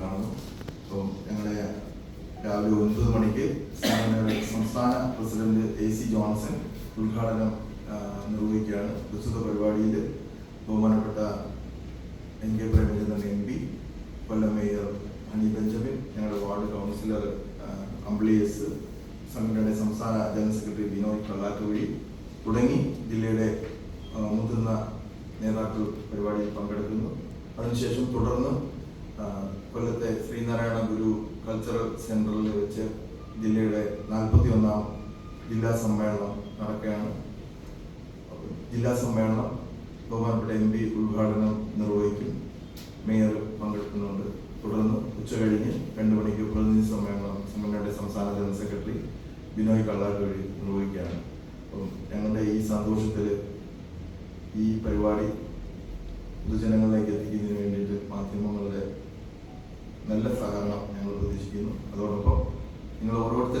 കാണുന്നു. അപ്പം ഞങ്ങളെ രാവിലെ ഒൻപത് മണിക്ക് സംസ്ഥാന പ്രസിഡന്റ് എ സി ജോൺസൺ ഉദ്ഘാടനം നിർവഹിക്കുകയാണ്. പ്രസ്തുത പരിപാടിയിൽ ബഹുമാനപ്പെട്ട N K Premachandran M P Kollam mayor Honey Benjamin ഞങ്ങളുടെ വാർഡ് കൗൺസിലർ അംബ്ലിയസ് സംഘടനയുടെ സംസ്ഥാന ജനറൽ സെക്രട്ടറി ബിനോയ് കള്ളാക്കുവഴി തുടങ്ങി ജില്ലയുടെ മുതിർന്ന നേതാക്കൾ പരിപാടിയിൽ പങ്കെടുക്കുന്നു. അതിനുശേഷം തുടർന്ന് കൊല്ലത്തെ ശ്രീനാരായണ ഗുരു കൾച്ചറൽ സെന്ററിൽ വെച്ച് ജില്ലയുടെ നാൽപ്പത്തി ഒന്നാം ജില്ലാ സമ്മേളനം നടക്കുകയാണ്. ജില്ലാ സമ്മേളനം ബഹുമാനപ്പെട്ട എം പി ഉദ്ഘാടനം നിർവഹിക്കും. മേയർ പങ്കെടുക്കുന്നുണ്ട്. തുടർന്ന് ഉച്ച കഴിഞ്ഞ് രണ്ട് മണിക്ക് പ്രതിനിധി സമ്മേളനം സമ്മേളനയുടെ സംസ്ഥാന ജനറൽ സെക്രട്ടറി ബിനോയ് കള്ളാട്ടുവഴി നിർവഹിക്കുകയാണ്. അപ്പം ഞങ്ങളുടെ ഈ സന്തോഷത്തിൽ ഈ പരിപാടി നല്ല സഹകരണം ഞങ്ങൾ പ്രതീക്ഷിക്കുന്നു. അതോടൊപ്പം നിങ്ങൾ ഓരോരുത്തർ